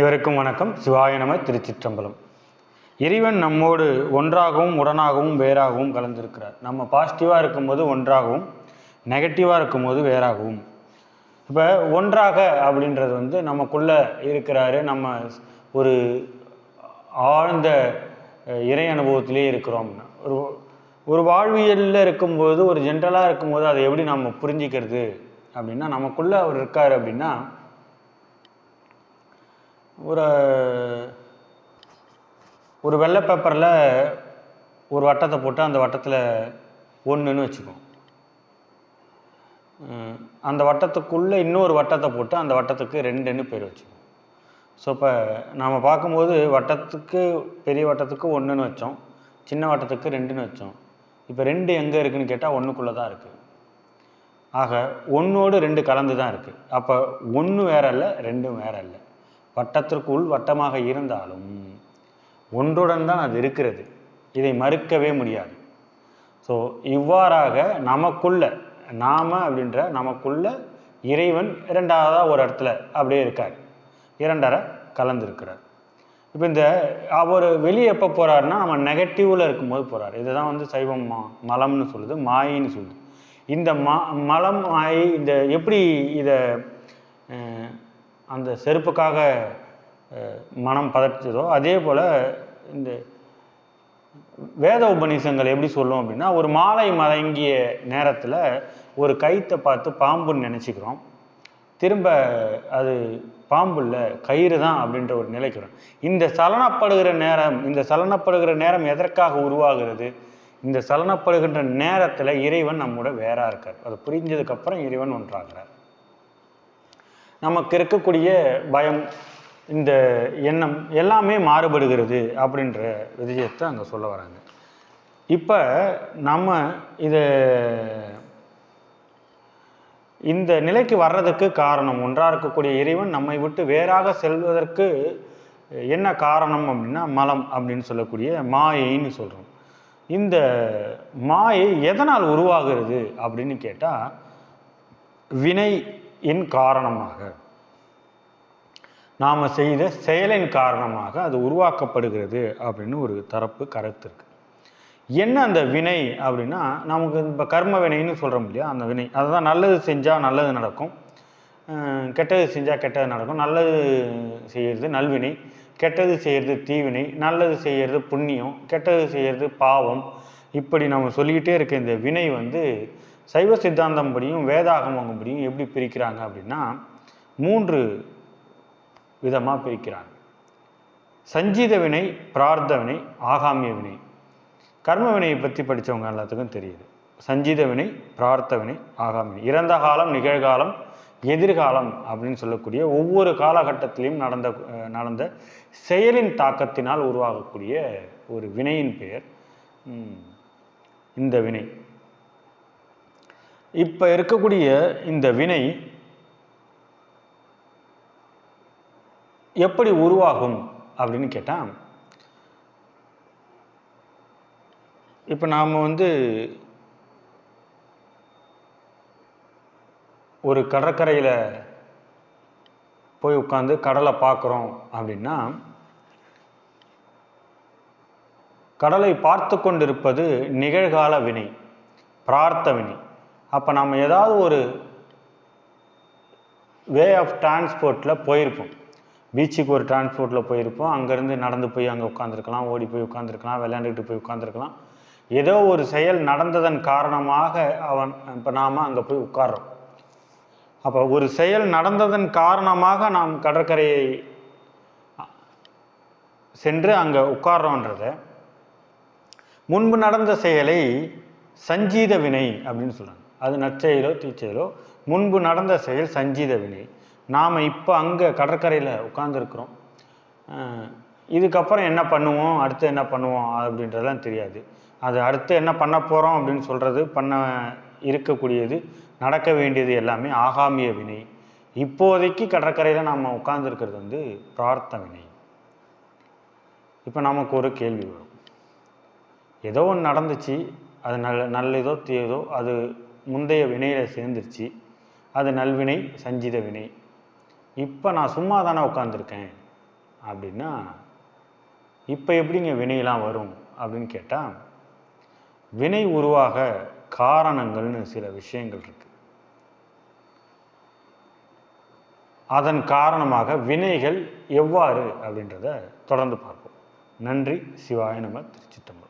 அனைவருக்கும் வணக்கம். சிவாய நம திருச்சிற்றம்பலம். இறைவன் நம்மோடு ஒன்றாகவும் உடனாகவும் வேறாகவும் கலந்திருக்கிறார். நம்ம பாசிட்டிவாக இருக்கும்போது ஒன்றாகவும் நெகட்டிவாக இருக்கும்போது வேறாகவும். இப்போ ஒன்றாக அப்படின்றது வந்து நமக்குள்ளே இருக்கிறாரு. நம்ம ஒரு ஆழ்ந்த இறை அனுபவத்திலே இருக்கிறோம். ஒரு ஒரு வாழ்வியலில் இருக்கும்போது ஒரு ஜென்ரலாக இருக்கும்போது அதை எப்படி நம்ம புரிஞ்சிக்கிறது? அப்படின்னா நமக்குள்ளே அவர் இருக்கார் அப்படின்னா ஒரு ஒரு வெள்ளை பேப்பரில் ஒரு வட்டத்தை போட்டு அந்த வட்டத்தில் ஒன்றுன்னு வச்சுக்குவோம் அந்த வட்டத்துக்குள்ளே இன்னொரு வட்டத்தை போட்டு அந்த வட்டத்துக்கு ரெண்டுன்னு பேர் வச்சுக்குவோம் ஸோ இப்போ நாம் பார்க்கும்போது வட்டத்துக்கு பெரிய வட்டத்துக்கு ஒன்றுன்னு வச்சோம். சின்ன வட்டத்துக்கு ரெண்டுன்னு வச்சோம். இப்போ ரெண்டு எங்கே இருக்குதுன்னு கேட்டால் ஒன்றுக்குள்ளே தான் இருக்குது ஆக ஒன்றோடு ரெண்டு கலந்து தான் இருக்குது அப்போ ஒன்று வேற இல்லை ரெண்டும் வேற இல்லை வட்டத்திற்குள் வட்டமாக இருந்தாலும் ஒன்றுடன் தான் அது இருக்கிறது. இதை மறுக்கவே முடியாது. ஸோ இவ்வாறாக நமக்குள்ள நாம அப்படின்ற நமக்குள்ள இறைவன் இரண்டாவதாக ஒரு இடத்துல அப்படியே இருக்கார். இரண்டரை கலந்துருக்கிறார். இப்போ இந்த அவர் வெளியே எப்போ போகிறாருன்னா நம்ம நெகட்டிவில் இருக்கும்போது போகிறார் இதுதான் வந்து சைவம் மா மலம்னு சொல்லுது மாயின்னு சொல்லுது. இந்த மா மலம் மாயை இந்த எப்படி இதை அந்த செருப்புக்காக மனம் பதற்றதோ அதே போல் இந்த வேத உபநிஷங்கள் எப்படி சொல்லும் அப்படின்னா ஒரு மாலை மதங்கிய நேரத்தில் ஒரு கயிற்றை பார்த்து பாம்புன்னு நினச்சிக்கிறோம். திரும்ப அது பாம்பு இல்லை கயிறு தான் அப்படின்ற ஒரு நிலைக்கு வரும். இந்த சலனப்படுகிற நேரம் இந்த சலனப்படுகிற நேரம் எதற்காக உருவாகிறது? இந்த சலனப்படுகின்ற நேரத்தில் இறைவன் நம்மோட வேறாக இருக்கார். அதை புரிஞ்சதுக்கப்புறம் இறைவன் ஒன்றாகிறார். நமக்கு இருக்கக்கூடிய பயம் இந்த எண்ணம் எல்லாமே மாறுபடுகிறது அப்படின்ற விஷயத்தை அங்கே சொல்ல வராங்க. இப்போ நம்ம இதை இந்த நிலைக்கு வர்றதுக்கு காரணம் ஒன்றாக இருக்கக்கூடிய இறைவன் நம்மை விட்டு வேறாக செல்வதற்கு என்ன காரணம் அப்படின்னா மலம் அப்படின்னு சொல்லக்கூடிய மாயைன்னு சொல்கிறோம் இந்த மாயை எதனால் உருவாகிறது அப்படின்னு கேட்டால் வினை இன் காரணமாக. நாம் செய்த செயலின் காரணமாக அது உருவாக்கப்படுகிறது அப்படின்னு ஒரு தரப்பு கருத்து இருக்கு. என்ன அந்த வினை அப்படின்னா நமக்கு இப்போ கர்ம வினைன்னு சொல்கிறோம் இல்லையா அந்த வினை. அதுதான் நல்லது செஞ்சால் நல்லது நடக்கும். கெட்டது செஞ்சால் கெட்டது நடக்கும். நல்லது செய்கிறது நல்வினை கெட்டது செய்கிறது தீவினை நல்லது செய்கிறது புண்ணியம் கெட்டது செய்கிறது பாவம். இப்படி நம்ம சொல்லிக்கிட்டே இருக்க இந்த வினை வந்து சைவ சித்தாந்தம் படியும் வேதாகமம் படியும் எப்படி பிரிக்கிறாங்க அப்படின்னா மூன்று விதமாக பிரிக்கிறாங்க. சஞ்சீத வினை பிரார்த்த வினை ஆகாமிய வினை. கர்ம வினையை பற்றி படித்தவங்க எல்லாத்துக்கும் தெரியுது. சஞ்சீத வினை பிரார்த்த வினை ஆகாம இறந்த காலம் நிகழ்காலம் எதிர்காலம் அப்படின்னு சொல்லக்கூடிய ஒவ்வொரு காலகட்டத்திலையும் நடந்த நடந்த செயலின் தாக்கத்தினால் உருவாகக்கூடிய ஒரு வினையின் பெயர் இந்த வினை. இப்போ இருக்கக்கூடிய இந்த வினை எப்படி உருவாகும் அப்படின்னு கேட்டால் இப்போ நாம் வந்து ஒரு கடற்கரையில் போய் உட்காந்து கடலை பார்க்குறோம் அப்படின்னா கடலை பார்த்து கொண்டிருப்பது நிகழ்கால வினை பிரார்த்த வினை. அப்போ நம்ம ஏதாவது ஒரு வே ஆஃப் டிரான்ஸ்போர்ட்டில் போயிருப்போம். பீச்சுக்கு ஒரு டிரான்ஸ்போர்ட்டில் போயிருப்போம். அங்கேருந்து நடந்து போய் அங்கே உட்காந்துருக்கலாம் ஓடி போய் உட்காந்துருக்கலாம் விளையாண்டுக்கிட்டு போய் உட்காந்துருக்கலாம் ஏதோ ஒரு செயல் நடந்ததன் காரணமாக அவன் இப்போ நாம் அங்கே போய் உட்கார்றோம். அப்போ ஒரு செயல் நடந்ததன் காரணமாக நாம் கடற்கரையை சென்று அங்கே உட்கார்றோன்றத முன்பு நடந்த செயலை சஞ்சீத வினை அப்படின்னு சொல்கிறாங்க அது நற்செயலோ தீச்செயலோ. முன்பு நடந்த செயல் சஞ்சீத வினை. நாம் இப்போ அங்கே கடற்கரையில் உட்காந்துருக்குறோம் இதுக்கப்புறம் என்ன பண்ணுவோம்? அடுத்து என்ன பண்ணுவோம்? அப்படின்றதெல்லாம் தெரியாது. அது அடுத்து என்ன பண்ண போகிறோம் அப்படின்னு சொல்கிறது பண்ண இருக்கக்கூடியது நடக்க வேண்டியது எல்லாமே ஆகாமிய வினை. இப்போதைக்கு கடற்கரையில் நாம் உட்காந்துருக்கிறது வந்து பிரார்த்த வினை. இப்போ நமக்கு ஒரு கேள்வி வரும். ஏதோ ஒன்று நடந்துச்சு அது நல்ல நல்லதோ தீயதோ அது முந்தைய வினையில் சேர்ந்துருச்சு. அது நல்வினை சஞ்சித வினை. இப்போ நான் சும்மா தானே உட்காந்துருக்கேன் அப்படின்னா இப்போ எப்படிங்க வினையெல்லாம் வரும் அப்படின்னு கேட்டால் வினை உருவாக காரணங்கள்னு சில விஷயங்கள் இருக்கு. அதன் காரணமாக வினைகள் எவ்வாறு அப்படின்றத தொடர்ந்து பார்ப்போம். நன்றி. சிவாய நம்ம திருச்சித்தம்பரம்